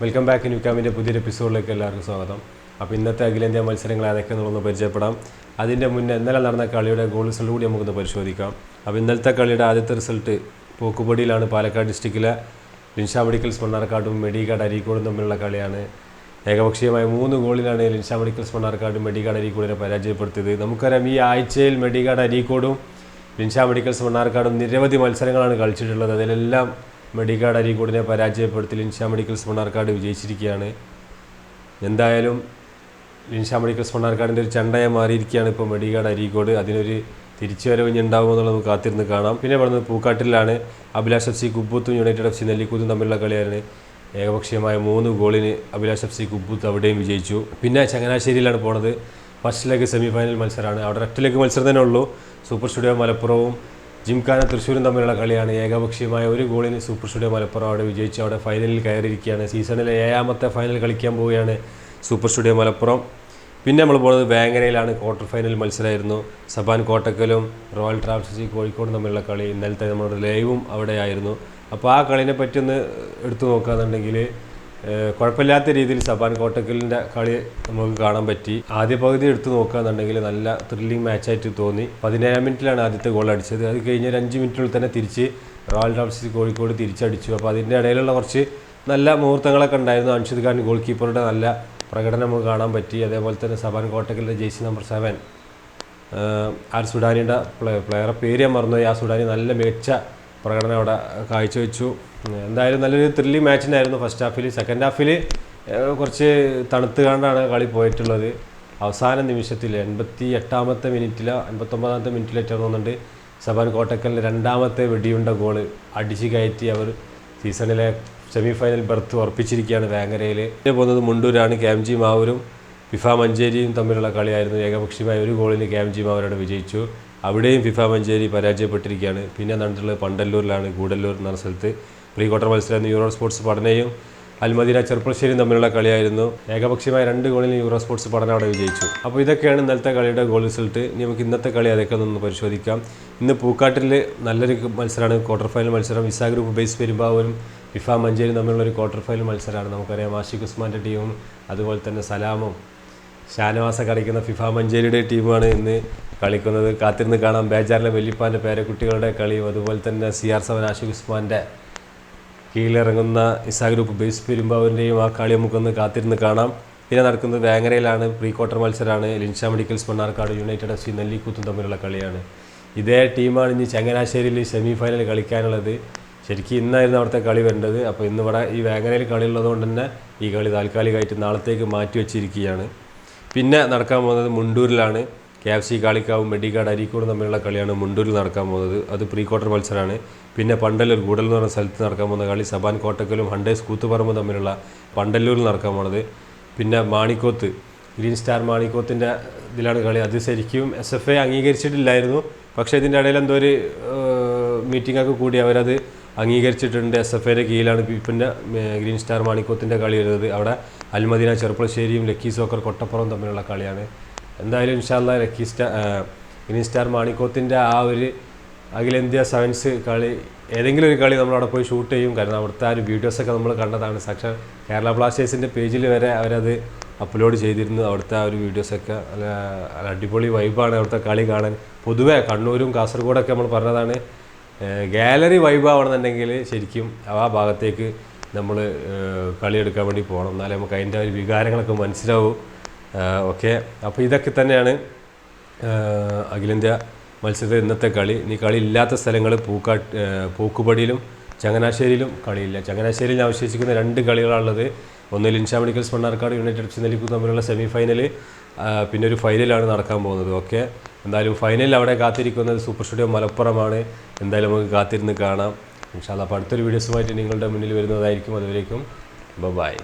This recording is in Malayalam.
വെൽക്കം ബാക്ക് ന്യൂക്കാമിന്റെ പുതിയൊരു എപ്പിസോഡിലേക്ക് എല്ലാവർക്കും സ്വാഗതം. അപ്പോൾ ഇന്നത്തെ അഖിലേന്ത്യാ മത്സരങ്ങൾ ഏതൊക്കെ എന്നുള്ളതൊന്ന് പരിചയപ്പെടാം. അതിന്റെ മുന്നേ ഇന്നലെ നടന്ന കളിയുടെ ഗോൾ റിസൾട്ട് കൂടി നമുക്കൊന്ന് പരിശോധിക്കാം. അപ്പോൾ ഇന്നലത്തെ കളിയുടെ ആദ്യത്തെ റിസൾട്ട് പോക്കുപടിയിലാണ് പാലക്കാട് ഡിസ്ട്രിക്റ്റിലെ ലിൻഷാ മെഡിക്കൽസ് മണ്ണാർക്കാടും മെഡിക്കാട് അരീക്കോടും തമ്മിലുള്ള കളിയാണ്. ഏകപക്ഷീയമായ മൂന്ന് ഗോളിലാണ് ലിൻഷാ മെഡിക്കൽസ് മണ്ണാർക്കാടും മെഡിക്കാട് അരീക്കോടിനെ പരാജയപ്പെടുത്തിയത്. നമുക്കറിയാം ഈ ആഴ്ചയിൽ മെഡിക്കാട് അരീക്കോടും ലിൻഷാ മെഡിക്കൽസ് മണ്ണാർക്കാടും നിരവധി മത്സരങ്ങളാണ് കളിച്ചിട്ടുള്ളത്. അതിലെല്ലാം മെഡിക്കാട് അരീക്കോടിനെ പരാജയപ്പെടുത്തി ലിൻഷാ മെഡിക്കൽസ് മണ്ണാർക്കാട് വിജയിച്ചിരിക്കുകയാണ്. എന്തായാലും ലിൻഷാ മെഡിക്കൽസ് മണ്ണാർക്കാടിന്റെ ഒരു ചണ്ടയെ മാറിയിരിക്കുകയാണ് ഇപ്പോൾ മെഡിക്കാട് അരീക്കോട്. അതിനൊരു തിരിച്ചുവരവ് ഇനി ഉണ്ടാകുമോ എന്നുള്ളത് നമുക്ക് കാത്തിരുന്ന് കാണാം. പിന്നെ പറഞ്ഞത് പൂക്കാട്ടിലാണ് അഭിലാഷ് എഫ് സി കുബൂത്തും യുണൈറ്റഡ് എഫ് സി നെല്ലിക്കൂത്തും തമ്മിലുള്ള കളിയാണ്. ഏകപക്ഷീയമായ മൂന്ന് ഗോളിന് അഭിലാഷ് എഫ് സി കുബൂത്ത് അവിടെയും വിജയിച്ചു. പിന്നെ ചങ്ങനാശ്ശേരിയിലാണ് പോണത്. ഫസ്റ്റ് ലെഗ് സെമി ഫൈനൽ മത്സരമാണ്. അവിടെ ഒറ്റ ലെഗ് മത്സരം തന്നെ ഉള്ളൂ. സൂപ്പർ സ്റ്റുഡിയോ മലപ്പുറവും ജിംഖാന തൃശ്ശൂരും തമ്മിലുള്ള കളിയാണ്. ഏകപക്ഷീയമായ ഒരു ഗോളിന് സൂപ്പർ സ്റ്റുഡിയോ മലപ്പുറം അവിടെ വിജയിച്ച് അവിടെ ഫൈനലിൽ കയറിയിരിക്കുകയാണ്. സീസണിലെ ഏഴാമത്തെ ഫൈനൽ കളിക്കാൻ പോവുകയാണ് സൂപ്പർ സ്റ്റുഡിയോ മലപ്പുറം. പിന്നെ നമ്മൾ പോകുന്നത് വേങ്ങരയിലാണ്. ക്വാർട്ടർ ഫൈനൽ മത്സരമായിരുന്നു. സബാൻ കോട്ടക്കലും റോയൽ ട്രാവൽസി കോഴിക്കോടും തമ്മിലുള്ള കളി ഇന്നലത്തെ നമ്മുടെ ലൈവും അവിടെയായിരുന്നു. അപ്പോൾ ആ കളിനെ പറ്റി ഒന്ന് എടുത്തു നോക്കുകയാണെന്നുണ്ടെങ്കിൽ കുഴപ്പമില്ലാത്ത രീതിയിൽ സബാൻ കോട്ടക്കലിന്റെ കളി നമുക്ക് കാണാൻ പറ്റി. ആദ്യ പകുതി എടുത്തു നോക്കുകയാണെന്നുണ്ടെങ്കിൽ നല്ല ത്രില്ലിംഗ് മാച്ചായിട്ട് തോന്നി. പതിനേഴാം മിനിറ്റിലാണ് ആദ്യത്തെ ഗോൾ അടിച്ചത്. അത് കഴിഞ്ഞ് ഒരു അഞ്ച് മിനിറ്റിനുള്ളിൽ തന്നെ തിരിച്ച് റോയൽ ട്രാവൽസ് കോഴിക്കോട് തിരിച്ചടിച്ചു. അപ്പോൾ അതിന്റെ ഇടയിലുള്ള കുറച്ച് നല്ല മുഹൂർത്തങ്ങളൊക്കെ ഉണ്ടായിരുന്നു. അൻഷിദ് ഖാൻ ഗോൾ കീപ്പറുടെ നല്ല പ്രകടനം നമുക്ക് കാണാൻ പറ്റി. അതേപോലെ തന്നെ സബാൻ കോട്ടക്കലിന്റെ ജേഴ്സി നമ്പർ സെവൻ. ആർ സുഡാനിയുടെ പ്ലേ പ്ലെയറെ പേര് ഞാൻ മറന്നുപോയി. ആ സുഡാനി നല്ല മികച്ച പ്രകടനം അവിടെ കാഴ്ചവെച്ചു. എന്തായാലും നല്ലൊരു ത്രില്ലി മാച്ചിനായിരുന്നു ഫസ്റ്റ് ഹാഫിൽ സെക്കൻഡ് ഹാഫിൽ കുറച്ച് തണുത്ത് കണ്ടാണ് കളി പോയിട്ടുള്ളത്. അവസാന നിമിഷത്തിൽ എൺപത്തി എട്ടാമത്തെ മിനിറ്റിലോ എൺപത്തൊമ്പതാമത്തെ മിനിറ്റിലേറ്റോ തോന്നുന്നുണ്ട് സബാൻ കോട്ടക്കലിന്റെ രണ്ടാമത്തെ വെടിയുണ്ട ഗോൾ അടിച്ച് കയറ്റി അവർ സീസണിലെ സെമി ഫൈനൽ ബർത്ത് ഉറപ്പിച്ചിരിക്കുകയാണ് വേങ്ങരയിൽ പോകുന്നത് മുണ്ടൂരാണ് ക്യാംജി മാവൂരും ഫിഫ മഞ്ചേരിയും തമ്മിലുള്ള കളിയായിരുന്നു. ഏകപക്ഷീയമായ ഒരു ഗോളിന് ക്യാംജി മാവൂരോട് വിജയിച്ചു. അവിടെയും ഫിഫ മഞ്ചേരി പരാജയപ്പെട്ടിരിക്കുകയാണ്. പിന്നെ നടന്നിട്ടുള്ളത് പണ്ടല്ലൂരിലാണ് ഗൂഡല്ലൂർ എന്ന സ്ഥലത്ത്. പ്രീ ക്വാർട്ടർ മത്സരം യൂറോ സ്പോർട്സ് പഠനയും അൽമദീന ചെറുപ്പശ്ശേരിയും തമ്മിലുള്ള കളിയായിരുന്നു. ഏകപക്ഷീയമായ രണ്ട് ഗോളിൽ യൂറോ സ്പോർട്സ് പഠനം അവിടെ വിജയിച്ചു. അപ്പോൾ ഇതൊക്കെയാണ് ഇന്നലത്തെ കളിയുടെ ഗോൾ റിസൾട്ട്. ഇനി നമുക്ക് ഇന്നത്തെ കളി അതൊക്കെ ഒന്ന് പരിശോധിക്കാം. ഇന്ന് പൂക്കാട്ടിൽ നല്ലൊരു മത്സരമാണ് ക്വാർട്ടർ ഫൈനൽ മത്സരം. വിസാ ഗ്രൂപ്പ് ബേസ് പെരുമ്പാവൂരും ഫിഫ മഞ്ചേരി തമ്മിലുള്ള ഒരു ക്വാർട്ടർ ഫൈനൽ മത്സരമാണ്. നമുക്കറിയാം ആഷിഖ് ഉസ്മാന്റെ ടീമും അതുപോലെ തന്നെ സലാമും ഷാനവാസ കളിക്കുന്ന ഫിഫ മഞ്ചേരിയുടെ ടീമാണ് ഇന്ന് കളിക്കുന്നത്. കാത്തിരുന്ന് കാണാം. ബേജാറിലെ വെല്ലിപ്പാന്റെ പേരക്കുട്ടികളുടെ കളിയും അതുപോലെ തന്നെ സി ആർ സെവൻ ആഷിഖ് ഉസ്മാന്റെ കീഴിലിറങ്ങുന്ന ഇസാ ഗ്രൂപ്പ് ബേസ് പെരുമ്പാവൂരിന്റെയും ആ കളി നമുക്കൊന്ന് കാത്തിരുന്ന് കാണാം. പിന്നെ നടക്കുന്നത് വേങ്ങരയിലാണ്. പ്രീ ക്വാർട്ടർ മത്സരമാണ്. Linsha medicals Mannarkkad United F C നെല്ലിക്കുത്തും തമ്മിലുള്ള കളിയാണ്. ഇതേ ടീമാണ് ഇനി ചങ്ങനാശ്ശേരിയിൽ സെമി ഫൈനൽ കളിക്കാനുള്ളത്. ശരിക്കും ഇന്നായിരുന്നു അവിടുത്തെ കളി വരേണ്ടത്. അപ്പോൾ ഇന്നിവിടെ ഈ വേങ്ങരയിൽ കളി ഉള്ളതുകൊണ്ട് തന്നെ ഈ കളി താൽക്കാലികമായിട്ട് നാളത്തേക്ക് മാറ്റി വെച്ചിരിക്കുകയാണ് പിന്നെ നടക്കാൻ പോകുന്നത് മുണ്ടൂരിലാണ്. കെ എഫ് സി കാളിക്കാവും മെഡിക്കാട് അരീക്കോടും തമ്മിലുള്ള കളിയാണ് മുണ്ടൂരിൽ നടക്കാൻ പോകുന്നത്. അത് പ്രീ ക്വാർട്ടർ മത്സരമാണ്. പിന്നെ പണ്ടല്ലൂർ ഗൂഡൽ എന്ന് പറഞ്ഞ സ്ഥലത്ത് നടക്കാൻ പോകുന്ന കളി സബാൻ കോട്ടക്കലും ഹണ്ടേസ് കൂത്തുപറമ്പും തമ്മിലുള്ള പണ്ടല്ലൂരിൽ നടക്കാൻ പോണത് പിന്നെ മാണിക്കോത്ത് ഗ്രീൻ സ്റ്റാർ മാണിക്കോത്തിന്റെ ഇതിലാണ് കളി. അത് ശരിക്കും എസ് എഫ് ഐ അംഗീകരിച്ചിട്ടില്ലായിരുന്നു. പക്ഷേ ഇതിന്റെ ഇടയിൽ എന്തോ ഒരു മീറ്റിംഗൊക്കെ കൂടി. അവരത് അംഗീകരിച്ചിട്ടുണ്ട്. എസ് എഫ് ഐയുടെ കീഴിലാണ് പിന്നെ ഗ്രീൻ സ്റ്റാർ മാണിക്കോത്തിന്റെ കളി വരുന്നത്. അവിടെ അൽമദീന ചെറുപ്പളശ്ശേരിയും ലക്കി സോക്കർ കൊട്ടപ്പുറം തമ്മിലുള്ള കളിയാണ്. എന്തായാലും ഇൻഷാല്ല ലക്കി സ്റ്റാർ ഗ്രീൻ സ്റ്റാർ മാണിക്കോത്തിന്റെ ആ ഒരു അഖിലേന്ത്യാ സെവൻസ് കളി ഏതെങ്കിലും ഒരു കളി നമ്മൾ അവിടെ പോയി ഷൂട്ട് ചെയ്യും. കാരണം അവിടുത്തെ ആ ഒരു വീഡിയോസൊക്കെ നമ്മൾ കണ്ടതാണ്. സാക്ഷാൽ കേരള ബ്ലാസ്റ്റേഴ്സിന്റെ പേജിൽ വരെ അവരത് അപ്ലോഡ് ചെയ്തിരുന്നു. അവിടുത്തെ ആ ഒരു വീഡിയോസൊക്കെ അടിപൊളി വൈബാണ് അവിടുത്തെ കളി കാണാൻ. പൊതുവേ കണ്ണൂരും കാസർഗോഡൊക്കെ നമ്മൾ പറഞ്ഞതാണ് ഗാലറി വൈബ് വൈബാവണമെന്നുണ്ടെങ്കിൽ ശരിക്കും ആ ഭാഗത്തേക്ക് നമ്മൾ കളിയെടുക്കാൻ വേണ്ടി പോകണം എന്നാലേ നമുക്ക് അതിന്റെ ഒരു വികാരങ്ങളൊക്കെ മനസ്സിലാവും. ഓക്കെ. അപ്പോൾ ഇതൊക്കെ തന്നെയാണ് അഖിലേന്ത്യാ മത്സരത്തിൽ ഇന്നത്തെ കളി. ഇനി കളി ഇല്ലാത്ത സ്ഥലങ്ങൾ പൂക്കാട്ട് പൂക്കുപടിയിലും ചങ്ങനാശ്ശേരിയിലും കളിയില്ല. ചങ്ങനാശ്ശേരിയിൽ അവശേഷിക്കുന്ന രണ്ട് കളികളാണുള്ളത്. ഒന്ന് ലിൻഷാ മെഡിക്കൽസ് മണ്ണാർക്കാട് യുണൈറ്റഡ് നെല്ലിക്കുന്ന് തമ്മിലുള്ള സെമി ഫൈനൽ പിന്നെ ഒരു ഫൈനലാണ് നടക്കാൻ പോകുന്നത്. ഓക്കെ? എന്തായാലും ഫൈനലിൽ അവിടെ കാത്തിരിക്കുന്നത് സൂപ്പർ സ്റ്റുഡിയോ മലപ്പുറമാണ്. എന്തായാലും നമുക്ക് കാത്തിരുന്ന് കാണാം. ഇൻഷാല്ല അപ്പോൾ അടുത്തൊരു വീഡിയോസുമായിട്ട് നിങ്ങളുടെ മുന്നിൽ വരുന്നതായിരിക്കും. അതുവരേക്കും ബൈ.